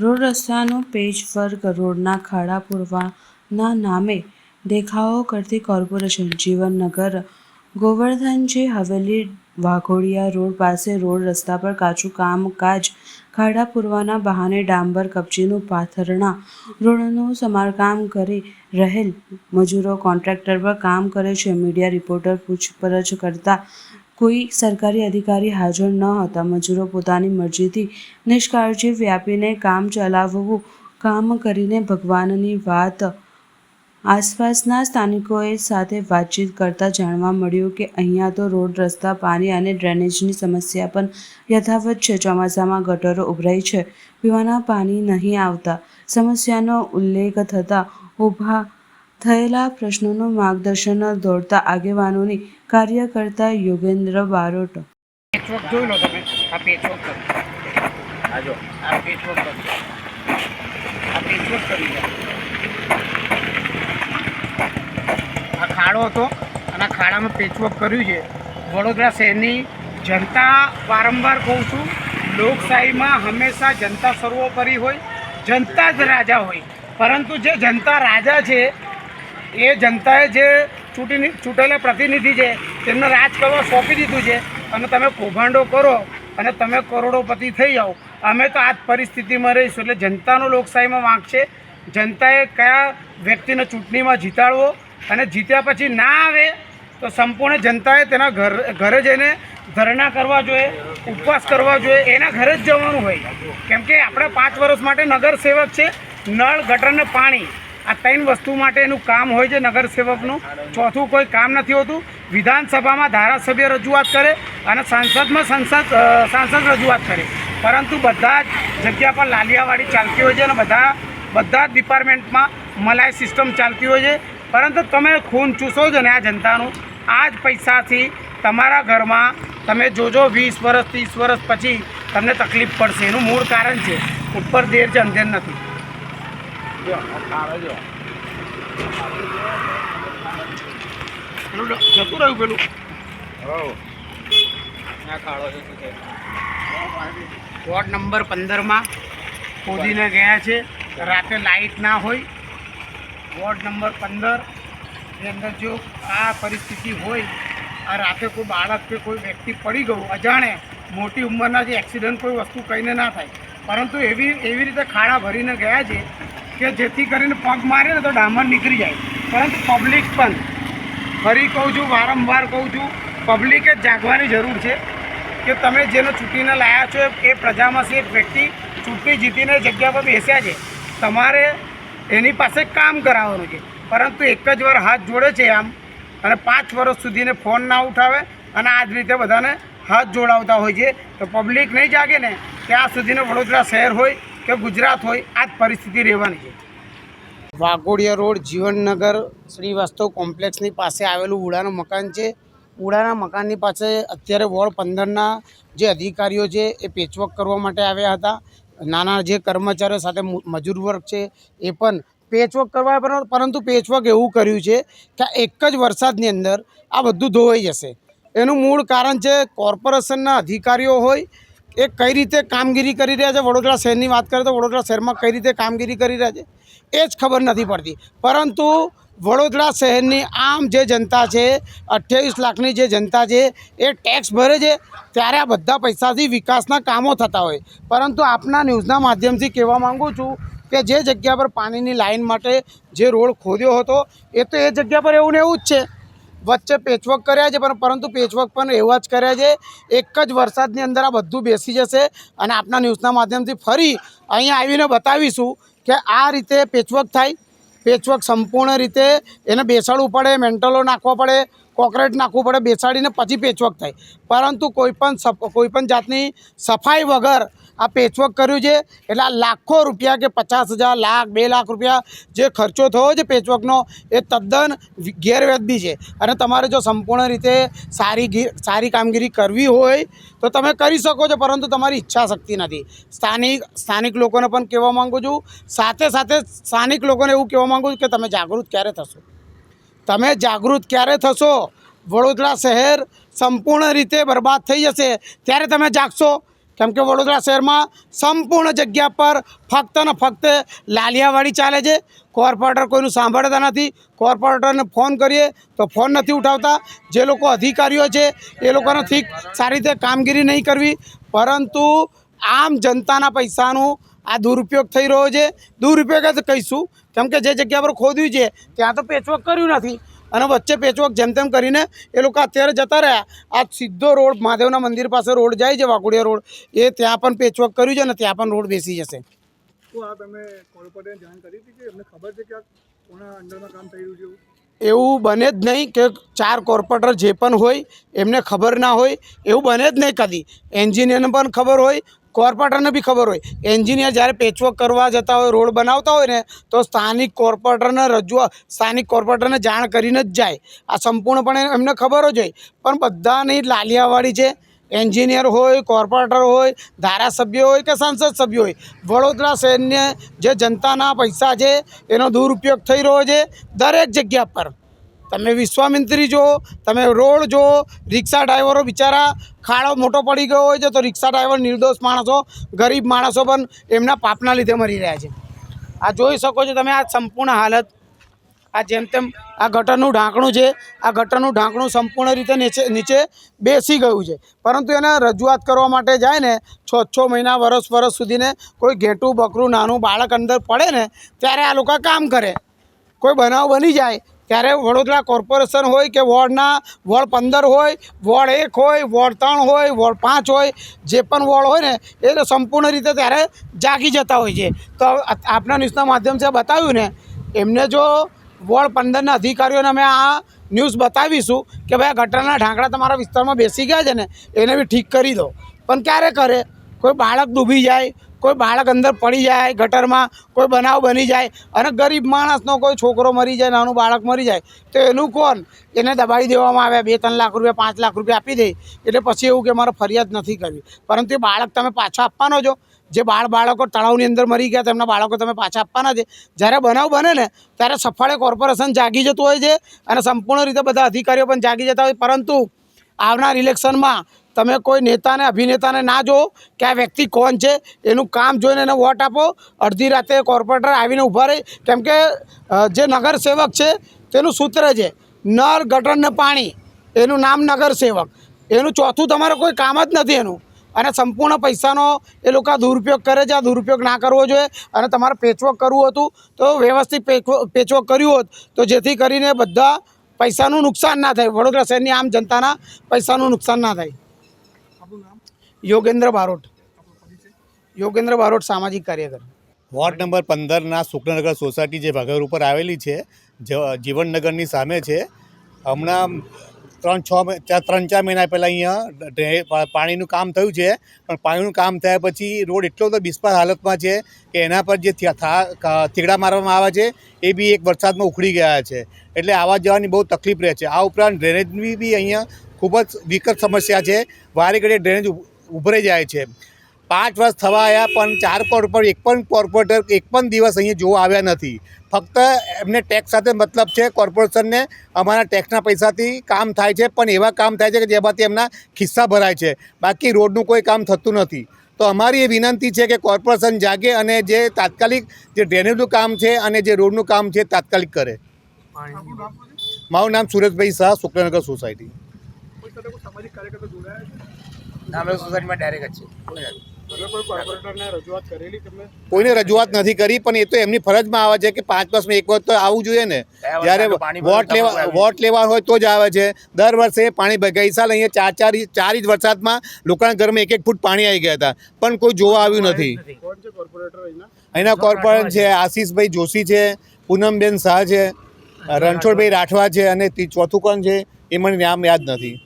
Road રસ્તાનું વર્ગ રોડના ખાડા પૂરવાના નામે દેખાવો કરતી કોર્પોરેશન જીવનનગર ગોવર્ધનજી હવેલી વાઘોડિયા રોડ પાસે રોડ રસ્તા પર કાચું કામકાજ ખાડા પૂરવાના બહાને ડાંબર કપચીનું પાથરણા રોડનું સમારકામ કરી રહેલ મજૂરો કોન્ટ્રાક્ટર પર કામ કરે છે. મીડિયા રિપોર્ટર પૂછપરછ કરતા કોઈ સરકારી અધિકારી હાજર ન હતા. મજૂરો પોતાની મરજીથી નિષ્કાળજી વ્યાપીને કામ ચલાવવું, કામ કરીને ભગવાનની વાત આસપાસના સ્થાનિકોએ સાથે વાતચીત કરતાં જાણવા મળ્યું કે અહીંયા તો રોડ, રસ્તા, પાણી અને ડ્રેનેજની સમસ્યા પણ યથાવત છે. ચોમાસામાં ગટરો ઉભરાઈ છે. પીવાના પાણી નહીં આવતા. સમસ્યાનો ઉલ્લેખ થતાં ઊભા થયેલા પ્રશ્નોનું માર્ગદર્શન દોડતા આગેવાનોની કાર્યકર્તા યોગેન્દ્ર બારોટ. પેચવર્ક જોઈ લો તમે. આ પેચવર્ક કરી. આજો આ પેચવર્ક કરી. આ પેચવર્ક કરી આ ખાડો હતો અને આ ખાડામાં પેચવર્ક કર્યું છે. વડોદરા શહેરની જનતા વારંવાર કહું છું લોકશાહીમાં હંમેશા જનતા સર્વોપરી હોય જનતા જ રાજા હોય. પરંતુ જે જનતા રાજા છે એ જનતાએ જે ચૂંટણી ચૂંટેલા પ્રતિનિધિ છે, તેમને રાજ કરવા સોંપી દીધું છે અને તમે કૌભાંડો કરો અને તમે કરોડોપતિ થઈ જાઓ અમે તો આ જ પરિસ્થિતિમાં રહીશું એટલે જનતાનો લોકશાહીમાં વાંક છે. જનતાએ કયા વ્યક્તિને ચૂંટણીમાં જીતાડવો અને જીત્યા પછી ના આવે તો સંપૂર્ણ જનતાએ તેના ઘર, ઘરે જઈને ધરણા કરવા જોઈએ, ઉપવાસ કરવા જોઈએ, એના ઘરે જ જવાનું હોય. કેમ કે આપણે પાંચ વર્ષ માટે નગર સેવક છે, નળ, ગટરને પાણી. આ ત્રણ વસ્તુ માટે એનું કામ હોય છે નગરસેવકનું. ચોથું કોઈ કામ નથી હોતું. વિધાનસભામાં ધારાસભ્ય રજૂઆત કરે અને સંસદમાં સંસદ સાંસદ રજૂઆત કરે. પરંતુ બધા જ જગ્યા પર લાલિયાવાડી ચાલતી હોય છે અને બધા બધા જ ડિપાર્ટમેન્ટમાં મલાઈ સિસ્ટમ ચાલતી હોય છે. પરંતુ તમે ખૂન ચૂસો છો ને આ જનતાનું, આ જ પૈસાથી તમારા ઘરમાં તમે જોજો વીસ વર્ષ, ત્રીસ વર્ષ પછી તમને તકલીફ પડશે. એનું મૂળ કારણ છે. ઉપર દેર છે, અંધેર નથી. જતું રહ્યું પેલું હો ખાડો છે વોર્ડ નંબર પંદરમાં ખોદીને ગયા છે. રાતે લાઇટ ના હોય. વોર્ડ નંબર પંદરની અંદર જો આ પરિસ્થિતિ હોય, આ રાતે કોઈ બાળક કે કોઈ વ્યક્તિ પડી ગયું, અજાણે મોટી ઉંમરના જે એક્સિડન્ટ કોઈ વસ્તુ કહીને ના થાય. પરંતુ એવી એવી રીતે ખાડા ભરીને ગયા છે કે જેથી કરીને પગ મારે ને તો ડામર નીકળી જાય. પરંતુ પબ્લિક પણ, ફરી કહું છું, વારંવાર કહું છું પબ્લિકે જાગવાની જરૂર છે કે તમે જેને ચૂંટીને લાયા છો, એ પ્રજામાંથી એક વ્યક્તિ ચૂંટણી જીતીને જગ્યા પર બેસ્યા છે. તમારે એની પાસે કામ કરાવવાનું છે. પરંતુ એક જ વાર હાથ જોડે છે આમ. અને પાંચ વર્ષ સુધીને ફોન ના ઉઠાવે અને આ જ રીતે બધાને હાથ જોડાવતા હોય છે. તો પબ્લિક નહીં જાગે ને, ત્યાં સુધીને વડોદરા શહેર હોય કે ગુજરાત હોય, આ જ પરિસ્થિતિ રહેવાની છે. વાઘોડિયા રોડ, જીવનનગર, શ્રીવાસ્તવ કોમ્પ્લેક્સની પાસે આવેલું ઉડાનું મકાન છે. ઉડાના મકાનની પાસે અત્યારે વોર્ડ પંદરના જે અધિકારીઓ છે, એ પેચવર્ક કરવા માટે આવ્યા હતા. નાના જે કર્મચારીઓ સાથે મજૂર વર્ગ છે, એ પણ પેચવર્ક કરવા પરંતુ પેચવર્ક એવું કર્યું છે કે એક જ વરસાદની અંદર આ બધું ધોવાઈ જશે. એનું મૂળ કારણ છે કોર્પોરેશનના અધિકારીઓ હોય એ કઈ રીતે કામગીરી કરી રહ્યા છે? વડોદરા શહેરની વાત કરીએ તો વડોદરા શહેરમાં કઈ રીતે કામગીરી કરી રહ્યા છે? એ જ ખબર નથી પડતી. પરંતુ વડોદરા શહેરની આમ જે જનતા છે, અઠ્યાવીસ લાખની જે જનતા છે, એ ટેક્સ ભરે છે. ત્યારે આ બધા પૈસાથી વિકાસના કામો થતા હોય. પરંતુ આપના ન્યૂઝના માધ્યમથી કહેવા માગું છું કે જે જગ્યા પર પાણીની લાઈન માટે જે રોડ ખોદ્યો હતો, એ તો એ જગ્યા પર એવું ને એવું જ છે. વચ્ચે પેચવર્ક કર્યા છે, પણ પરંતુ પેચવર્ક પણ એવા જ કર્યા છે. એક જ વરસાદની અંદર આ બધું બેસી જશે અને આપના ન્યૂઝના માધ્યમથી ફરી અહીંયા આવીને બતાવીશું કે આ રીતે પેચવર્ક થાય. પેચવર્ક સંપૂર્ણ રીતે એને બેસાડવું પડે મેન્ટલો નાખવા પડે કોકરેટ નાખવું પડે, બેસાડીને પછી પેચવર્ક થાય. પરંતુ કોઈપણ કોઈપણ જાતની સફાઈ વગર આ પેચવર્ક કર્યું છે. એટલે લાખો રૂપિયા કે પચાસ હજાર, લાખ, બે લાખ રૂપિયા જે ખર્ચો થયો છે પેચવર્કનો એ તદ્દન ગેરવ્યાજબી છે. અને તમારે જો સંપૂર્ણ રીતે સારી સારી કામગીરી કરવી હોય, તો તમે કરી શકો છો, પરંતુ તમારી ઈચ્છા શક્તિ નથી. સ્થાનિક સ્થાનિક લોકોને પણ કહેવા માગું છું. સાથે સાથે સ્થાનિક લોકોને એવું કહેવા માગું છું કે તમે જાગૃત ક્યારે થશો? તમે જાગૃત ક્યારે થશો? વડોદરા શહેર સંપૂર્ણ રીતે બરબાદ થઈ જશે. ત્યારે તમે જાગશો? કેમ કે વડોદરા શહેરમાં સંપૂર્ણ જગ્યા પર ફક્ત ને ફક્ત લાલિયાવાડી ચાલે છે. કોર્પોરેટર કોઈનું સાંભળતા નથી. કોર્પોરેટરને ફોન કરીએ તો ફોન નથી ઉઠાવતા. જે લોકો અધિકારીઓ છે, એ લોકોને ઠીક સારી રીતે કામગીરી નહીં કરવી. પરંતુ આમ જનતાના પૈસાનું આ દુરુપયોગ થઈ રહ્યો છે. દુરુપયોગ જ કહીશું. કેમ કે જે જગ્યા પર ખોદ્યું છે, ત્યાં તો પેચવર્ક કર્યું નથી. અને વચ્ચે પેચવર્ક જેમ તેમ કરીને એ લોકો અત્યારે જતા રહ્યા. આ સીધો રોડ મહાદેવના મંદિર પાસે રોડ જાય છે વાકુડિયા રોડ. એ ત્યાં પણ પેચવર્ક કર્યું છે ને ત્યાં પણ રોડ બેસી જશે. એવું બને જ નહીં કે ચાર કોર્પોરેટર જે પણ હોય એમને ખબર ના હોય એવું બને જ નહીં કદી. એન્જિનિયરને પણ ખબર હોય કોર્પોરેટરને બી ખબર હોય. એન્જિનિયર જ્યારે પેચવર્ક કરવા જતા હોય, રોડ બનાવતા હોય ને, તો સ્થાનિક કોર્પોરેટરને રજૂઆત સ્થાનિક કોર્પોરેટરને જાણ કરીને જ જાય. આ સંપૂર્ણપણે એમને ખબર જ હોય. પણ બધાની લાલિયાવાળી છે. એન્જિનિયર હોય, કોર્પોરેટર હોય, ધારાસભ્ય હોય કે સાંસદ સભ્ય હોય. વડોદરા શહેરને જે જનતાના પૈસા છે, એનો દુરુપયોગ થઈ રહ્યો છે દરેક જગ્યા પર. તમે વિશ્વામિત્રી જુઓ તમે રોડ જુઓ રિક્ષા ડ્રાઈવરો બિચારા ખાડો મોટો પડી ગયો હોય છે, તો રિક્ષા ડ્રાઈવર નિર્દોષ માણસો ગરીબ માણસો પણ એમના પાપના લીધે મરી રહ્યા છે. આ જોઈ શકો છો તમે આ સંપૂર્ણ હાલત. આ જેમ તેમ આ ગટરનું ઢાંકણું છે, આ ગટરનું ઢાંકણું સંપૂર્ણ રીતે નીચે નીચે બેસી ગયું છે. પરંતુ એને રજૂઆત કરવા માટે જાય ને છ છ મહિના વરસ વરસ સુધીને કોઈ ઘેટું, બકરું, નાનું બાળક અંદર પડે ને, ત્યારે આ લોકો કામ કરે. કોઈ બનાવ બની જાય ત્યારે વડોદરા કોર્પોરેશન હોય કે વોર્ડના, વોર્ડ પંદર હોય, વોર્ડ એક હોય, વોર્ડ ત્રણ હોય, વોર્ડ પાંચ હોય, જે પણ વોર્ડ હોય ને, એ સંપૂર્ણ રીતે ત્યારે જાગી જતા હોય છે. તો આપના ન્યૂઝના માધ્યમથી બતાવ્યું ને, એમને જો વોર્ડ પંદરના અધિકારીઓને અમે આ ન્યૂઝ બતાવીશું કે ભાઈ ગટરના ઢાંકડા તમારા વિસ્તારમાં બેસી ગયા છે ને, એને બી ઠીક કરી દો. પણ ક્યારે કરે? કોઈ બાળક ડૂબી જાય કોઈ બાળક અંદર પડી જાય, ગટરમાં કોઈ બનાવ બની જાય અને ગરીબ માણસનો કોઈ છોકરો મરી જાય, નાનું બાળક મરી જાય, તો એનું કોણ? એને દબાવી દેવામાં આવે બે ત્રણ લાખ રૂપિયા, પાંચ લાખ રૂપિયા આપી દે, એટલે પછી એવું કે મારે ફરિયાદ નથી કરવી. પરંતુ એ બાળક તમે પાછા આપવાનો છો. જે બાળ બાળકો તળાવની અંદર મરી ગયા, તેમના બાળકો તમે પાછા આપવાના છે. જ્યારે બનાવ બને ને, ત્યારે સફળે કોર્પોરેશન જાગી જતું હોય છે અને સંપૂર્ણ રીતે બધા અધિકારીઓ પણ જાગી જતા હોય પરંતુ આવનાર ઇલેક્શનમાં તમે કોઈ નેતાને, અભિનેતાને ના જુઓ કે આ વ્યક્તિ કોણ છે, એનું કામ જોઈને એને વોટ આપો. અડધી રાતે કોર્પોરેટર આવીને ઊભા રહે. કેમ કે જે નગરસેવક છે, તેનું સૂત્ર છે નર ગટર ને પાણી. એનું નામ નગરસેવક. એનું ચોથું તમારે કોઈ કામ જ નથી એનું. અને સંપૂર્ણ પૈસાનો એ લોકો દુરુપયોગ કરે છે, આ દુરુપયોગ ના કરવો જોઈએ. અને તમારે પેચવર્ક કરવું હતું, તો વ્યવસ્થિત પેચવો- પેચવર્ક કર્યું હોત, તો જેથી કરીને બધા પૈસાનું નુકસાન ના થાય. વડોદરા શહેરની આમ જનતાના પૈસાનું નુકસાન ના થાય. યોગેન્દ્ર બારોટ. યોગેન્દ્ર બારોટ સામાજિક કાર્યકર. વોર્ડ નંબર પંદરના શુક્રનગર સોસાયટી જે ભાગર ઉપર આવેલી છે જીવનનગરની સામે છે. હમણાં ત્રણ છ ચાર, ત્રણ ચાર મહિના પહેલાં અહીંયા પાણીનું કામ થયું છે. પણ પાણીનું કામ થયા પછી રોડ એટલો બધો બિસ્પાર હાલતમાં છે કે એના પર જે થીગડા મારવામાં આવે છે, એ બી એક વરસાદમાં ઉખડી ગયા છે. એટલે આવવા જવાની બહુ તકલીફ રહે છે. આ ઉપરાંત ડ્રેનેજની બી અહીંયા ખૂબ જ વિકટ સમસ્યા છે. વારે ઘડીએ ડ્રેનેજ ઉભ- ઉભરાઈ જાય છે. પાંચ વર્ષ થવા આવ્યા પણ ચાર કોર્પોરેટર એક પણ કોર્પોરેટર એક પણ દિવસ અહીંયા જોવા આવ્યા નથી. ફક્ત એમને ટેક્સ સાથે મતલબ છે કોર્પોરેશનને અમારા ટેક્સના પૈસાથી કામ થાય છે પણ એવા કામ થાય છે કે જેમાંથી એમના ખિસ્સા ભરાય છે. બાકી રોડનું કોઈ કામ થતું નથી. તો અમારી એ વિનંતી છે કે કોર્પોરેશન જાગે અને જે તાત્કાલિક જે ડ્રેનેજનું કામ છે અને જે રોડનું કામ છે તાત્કાલિક કરે. મારું નામ સુરેશભાઈ શાહ શુક્રનગર સોસાયટી. અમે સોસાયટીમાં ડાયરેક્ટ જ છે. તમે કોઈ કોર્પોરેટરને રજૂઆત કરેલી તમે કોઈને રજૂઆત નથી કરી પણ એ તો એમની ફરજમાં આવે છે કે પાંચ વર્ષમાં એક વખત તો આવવું જોઈએ ને. જ્યારે વોટ લેવા વોટ લેવા હોય તો જ આવે છે. દર વર્ષે પાણી ગઈ સાલ અહીંયા ચાર ચાર ચાર ઇંચ વરસાદમાં લોકોના ઘરમાં એક એક ફૂટ પાણી આવી ગયા હતા. પણ કોઈ જોવા આવ્યું નથી. અહીંના? કોર્પોરેટર છે આશીષભાઈ જોશી છે પૂનમબેન શાહ છે રણછોડભાઈ રાઠવા છે અને તી- ચોથું કોણ છે એ મને નામ યાદ નથી.